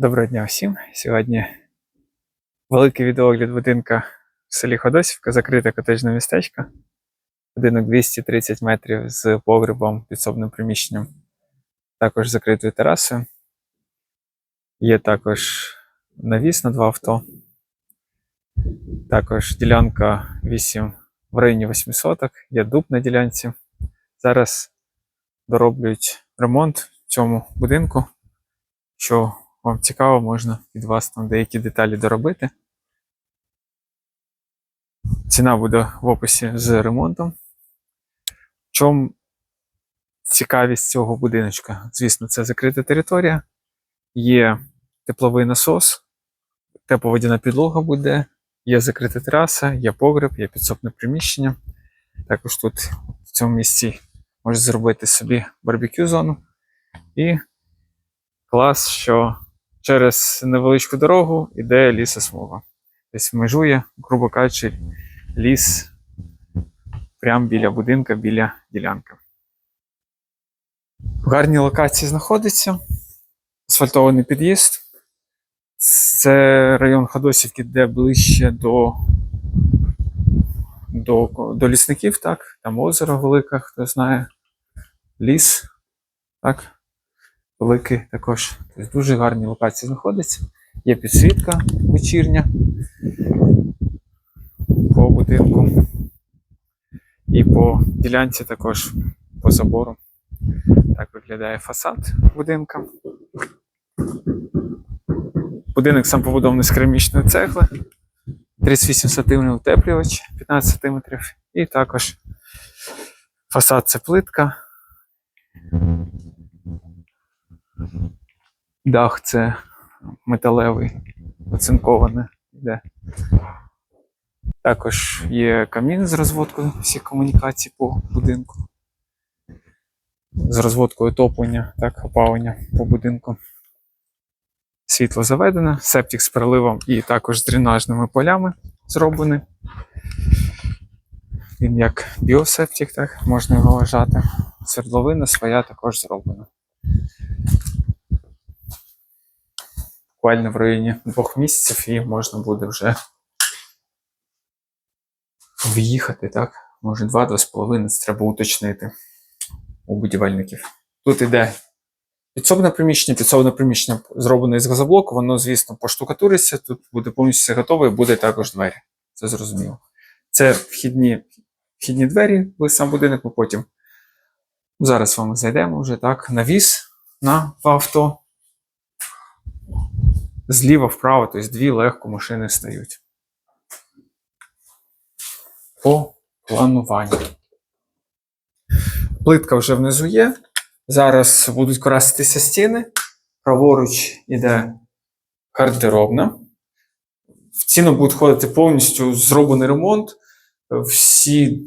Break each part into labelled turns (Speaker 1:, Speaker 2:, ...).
Speaker 1: Доброго дня всім. Сьогодні великий відеогляд будинка в селі Ходосівка, закрите котежне містечко. Будинок 230 метрів з погребом, підсобним приміщенням, також закритою терасою. Є також навіс на два авто. Також ділянка 8 в районі 8 соток, є дуб на ділянці. Зараз дороблюють ремонт в цьому будинку. Що вам цікаво, можна від вас там деякі деталі доробити. Ціна буде в описі з ремонтом. В чому цікавість цього будиночка? Звісно, це закрита територія, є тепловий насос, тепловодяна підлога буде, є закрита тераса, є погреб, є підсобне приміщення. Також тут в цьому місці можна зробити собі барбекю зону. І клас, що через невеличку дорогу йде лісосмуга. Тобто межує, грубо кажучи, ліс прямо біля будинка, біля ділянки. В гарній локації знаходиться асфальтований під'їзд. Це район Ходосівки, де ближче до, до, до лісників, так? Там озеро велике, хто знає, ліс. Так? Великий також. Тобто дуже гарні локації знаходиться. Є підсвітка вечірня по будинку. І по ділянці також по забору. Так виглядає фасад будинка. Будинок сам побудований з керамічної цегли. 38 см утеплювач 15 см. І також фасад це плитка. Дах це металевий, оцинковане йде. Також є камін з розводкою всіх комунікацій по будинку. З розводкою топлення, так, опалення по будинку. Світло заведене, септик з переливом і також з дренажними полями зроблений. Він як біосептик, так можна його вважати. Свердловина своя також зроблена. Буквально в районі двох місяців і можна буде вже в'їхати, так? Може, два-два з половиною, це треба уточнити у будівельників. Тут іде підсобне приміщення, підсобне приміщення зроблене із газоблоку, воно, звісно, поштукатуриться, тут буде повністю все готове і буде також двері. Це зрозуміло. Це вхідні, вхідні двері в сам будинок, ми потім зараз вам зайдемо вже так. Навіс на авто зліва вправо, тобто дві легко машини стають. По плануванню. Плитка вже внизу є. Зараз будуть краситися стіни. Праворуч іде гардеробна. В ціну буде входити повністю зроблений ремонт. Всі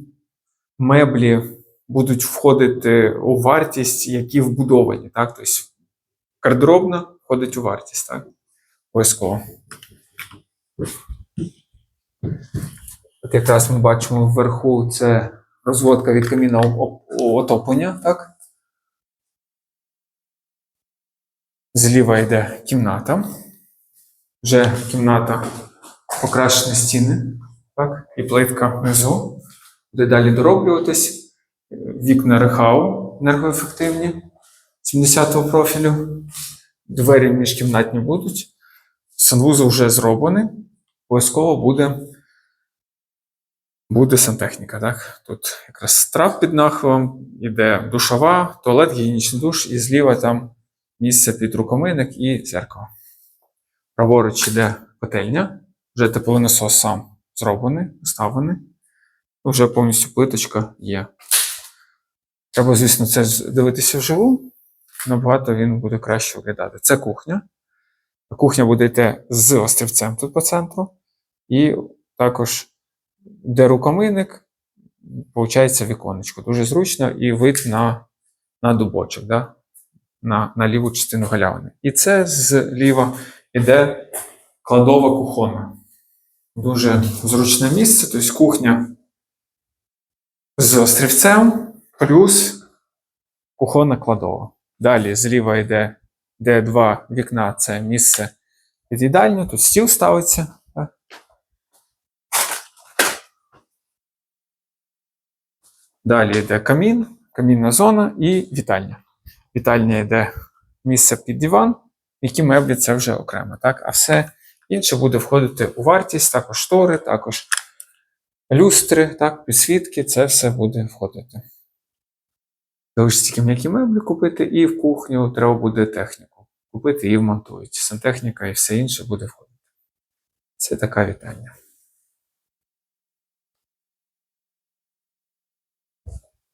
Speaker 1: меблі будуть входити у вартість, які вбудовані. Так? Тобто гардеробна входить у вартість. Так? Обов'язково. От якраз ми бачимо вверху це розводка від каміна отоплення, так? Зліва йде кімната. Вже кімната покращені стіни, так? І плитка внизу. Буде далі дороблюватись. Вікна рехау енергоефективні 70-го профілю. Двері міжкімнатні будуть. Санвузол вже зроблений. Обов'язково буде буде сантехніка. Так? Тут якраз трап під нахилом, іде душова, туалет, гігієнічний душ, і зліва там місце під рукомийник і зеркало. Праворуч іде котельня, вже тепловий насос сам зроблений, поставлений. Вже повністю плиточка є. Треба, звісно, це дивитися вживу. Набагато він буде краще виглядати. Це кухня. Кухня буде йти з острівцем тут по центру. І також, де рукомийник, виходить віконечко. Дуже зручно і вид на на дубочок, да? на на ліву частину галявини. І це зліва йде кладова кухонна. Дуже зручне місце, тобто кухня з острівцем плюс кухонна кладова. Далі зліва йде де два вікна це місце під їдальню, тут стіл ставиться. Далі йде камін, камінна зона і вітальня. Вітальня йде місце під диван, які меблі це вже окремо. Так? А все інше буде входити у вартість, також штори, також люстри, так, підсвітки, це все буде входити. Залишиться тільки м'які меблі купити, і в кухню треба буде техніку. Купити і вмонтують. Сантехніка і все інше буде входити. Це така вітальня.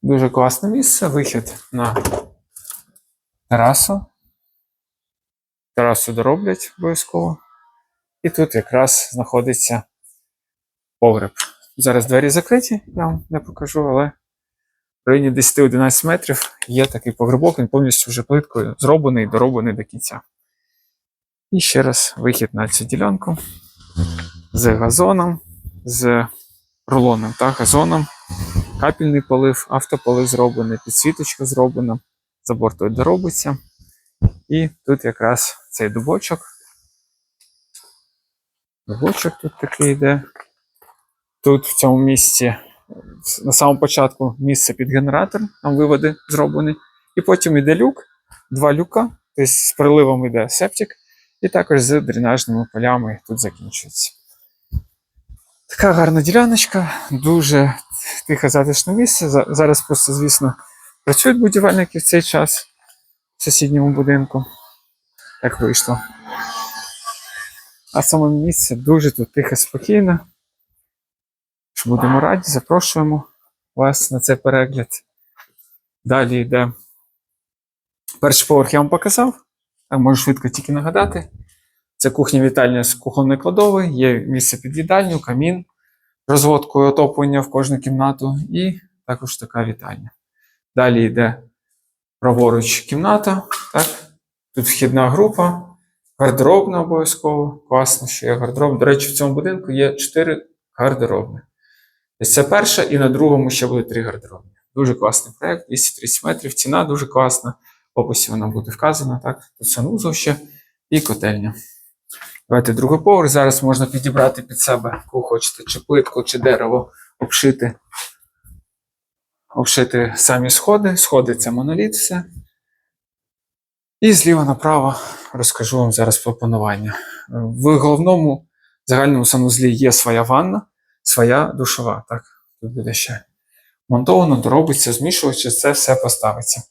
Speaker 1: Дуже класне місце, вихід на терасу. Терасу дороблять обов'язково. І тут якраз знаходиться погреб. Зараз двері закриті, я вам не покажу, але в районі 10-11 метрів є такий погребок, він повністю вже плиткою зроблений, дороблений до кінця. І ще раз вихід на цю ділянку з газоном, з рулоном та газоном, капельний полив, автополив зроблений, підсвіточка зроблена, забор той доробиться. І тут якраз цей дубочок. Дубочок тут такий йде. Тут в цьому місці на самому початку місце під генератор, там виводи зроблені. І потім йде люк, два люка, тобто з приливом йде септик, і також з дренажними полями тут закінчується. Така гарна діляночка, дуже тихе затишне місце. Зараз просто, звісно, працюють будівельники в цей час в сусідньому будинку. Так вийшло. А саме місце дуже тут тихе, спокійне. Будемо раді, запрошуємо вас на цей перегляд. Далі йде перший поверх я вам показав. Так можу швидко тільки нагадати. Це кухня вітальня з кухонною кладовою, є місце під їдальню, камін, розводкою отоплення в кожну кімнату, і також така вітальня. Далі йде праворуч кімната. Так? Тут вхідна група, гардеробна обов'язково. Класно, що є гардероб. До речі, в цьому будинку є 4 гардеробни. Ось це перша, і на другому ще буде 3 гардеробні. Дуже класний проєкт, 230 метрів, ціна дуже класна. В описі вона буде вказана. Так? Тут санузел ще і котельня. Давайте другий поверх. Зараз можна підібрати під себе, яку хочете, чи плитку, чи дерево, обшити. Обшити самі сходи. Сходи це моноліт, все. І зліва направо розкажу вам зараз про панування. В головному загальному санузлі є своя ванна, своя душова. Так, тут буде ще монтовано, доробиться, змішувачі, це все поставиться.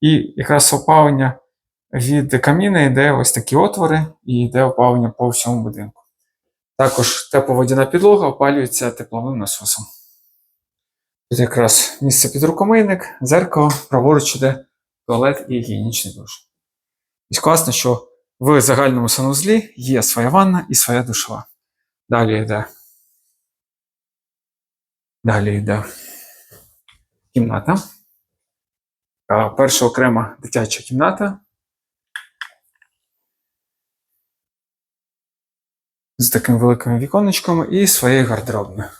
Speaker 1: І якраз опалення від каміна йде ось такі отвори, і йде опалення по всьому будинку. Також тепловодяна підлога опалюється тепловим насосом. Тут якраз місце під рукомийник, зеркало, праворуч іде туалет і гігієнічний душ. І класно, що в загальному санузлі є своя ванна і своя душова. Далі йде. Далі йде кімната. Перша окрема дитяча кімната. З такими великими віконечками і своєю гардеробною.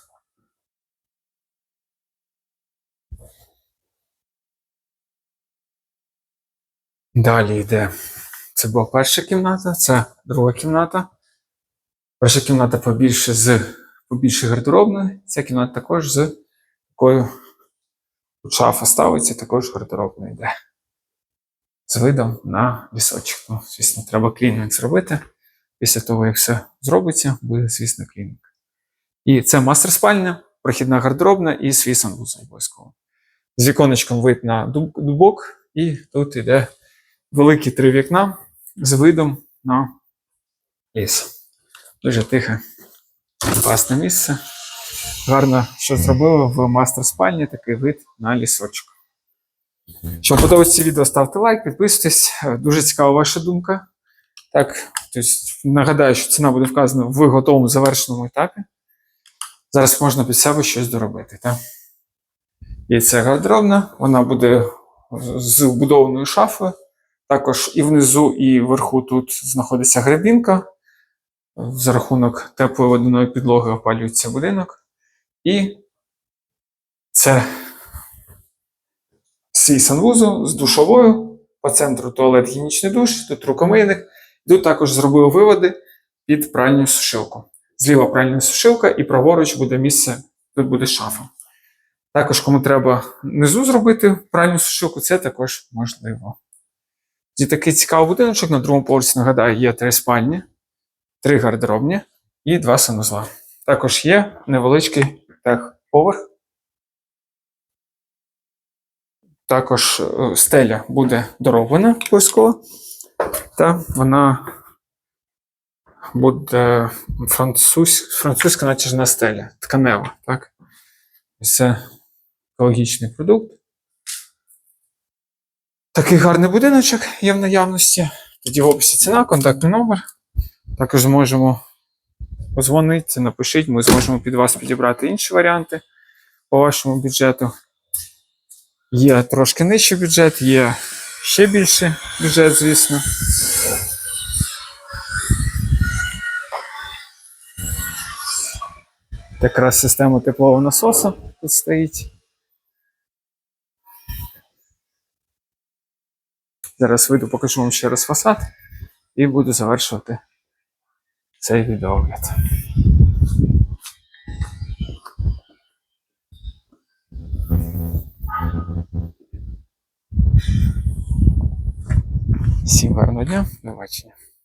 Speaker 1: Далі йде. Це була перша кімната, це друга кімната. Перша кімната побільше з побільше гардеробною. Ця кімната також з такою шафа ставиться, також гардеробною йде. З видом на лісочок. Ну, звісно, треба клінінг зробити. Після того, як все зробиться, буде, звісно, клінінг. І це мастер спальня, прохідна гардеробна і свій санвузол обов'язково. З віконечком вид на дубок, і тут йде великі три вікна з видом на ліс. Дуже тихе, класне місце. Гарно, що зробили в мастер спальні такий вид на лісочок. Вам подобається це відео, ставте лайк, підписуйтесь. Дуже цікава ваша думка. Так, тобто, нагадаю, що ціна буде вказана в готовому завершеному етапі. Зараз можна під себе щось доробити. Так? І це гардеробна, вона буде з вбудованою шафою. Також і внизу, і вверху тут знаходиться гребінка. За рахунок теплої водяної підлоги опалюється будинок. І це свій санвузол з душовою, по центру туалет гігієнічний душ, тут рукомийник. Тут також зробив виводи під пральню сушилку. Зліва пральна сушилка і праворуч буде місце, тут буде шафа. Також, кому треба внизу зробити пральну сушилку, це також можливо. І такий цікавий будиночок на другому поверсі, нагадаю, є три спальні, три гардеробні і два санузла. Також є невеличкий техповерх. Також е, стеля буде дороблена обов'язково. Та вона буде французь, французька натяжна стеля, тканева. Так? Це екологічний продукт. Такий гарний будиночок є в наявності. Тоді в описі ціна, контактний номер. Також зможемо позвонити, напишіть, ми зможемо під вас підібрати інші варіанти по вашому бюджету. Є трошки нижчий бюджет, є ще більший бюджет, звісно. Якраз система теплового насосу тут стоїть. Зараз вийду, покажу вам ще раз фасад і буду завершувати цей відеогляд. Всім гарного дня, до побачення.